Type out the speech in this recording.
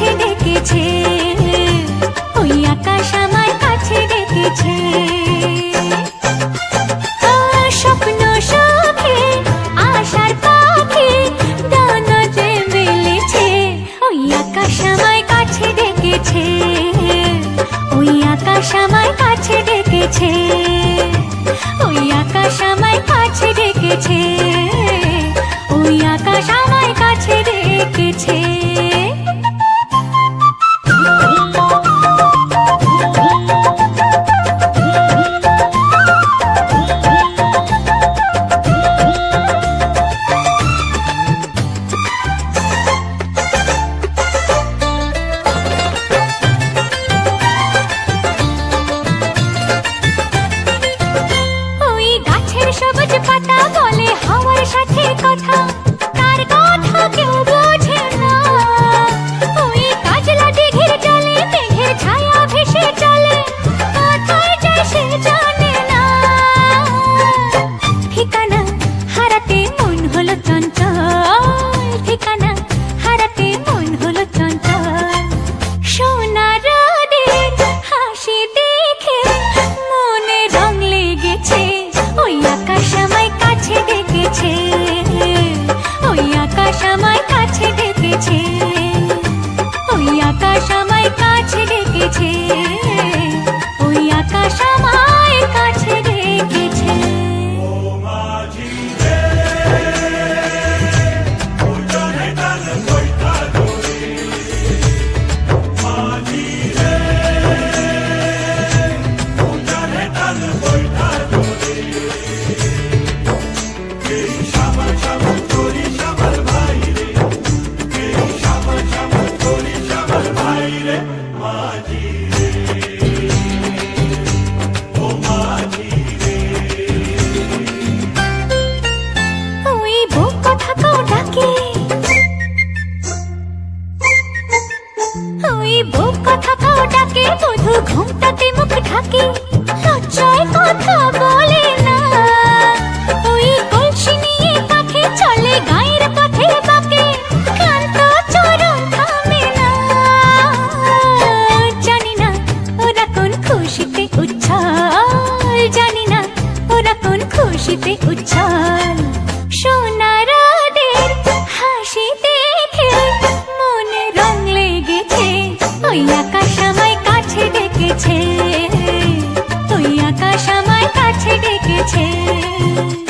কাছে ডেকেছে, ওই আকাশ আমার কাছে ডেকেছে। স্বপ্ন সখে, আশার পাখি দানা যে মেলেছে, ওই কাছে ডেকেছে, ওই আকাশ আমার কাছে ডেকেছে, ওই আকাশ আমার কাছে ডেকেছে, ওই আকাশ আমার কাছে ডেকেছে। হারাতে মন হলো চঞ্চল, ঠিকানা হারাতে মন হলো চঞ্চল। সোনার হাসি দেখে, মনে রং লেগেছে, ওই আকাশ আমায় কাছে ডেকেছে, ওই আকাশ আমায় কাছে দেখেছে ওই আকাশ আমায় কাছে ডেকেছে। থাকে লজ্জায় কথা বলে না। ওই কলসি নিয়ে কাঠে চলে, গায়ের পথে বাকে, ক্লান্ত চরম থামে না। জানি না ওরা কোন খুশিতে উচ্ছল। জানি না ওরা কোন খুশিতে উচ্ছল। সোনারাদের হাসি দেখে, মনে রং লেগেছে, ওই আকাশ আমায় কাছে ডেকেছে। 情。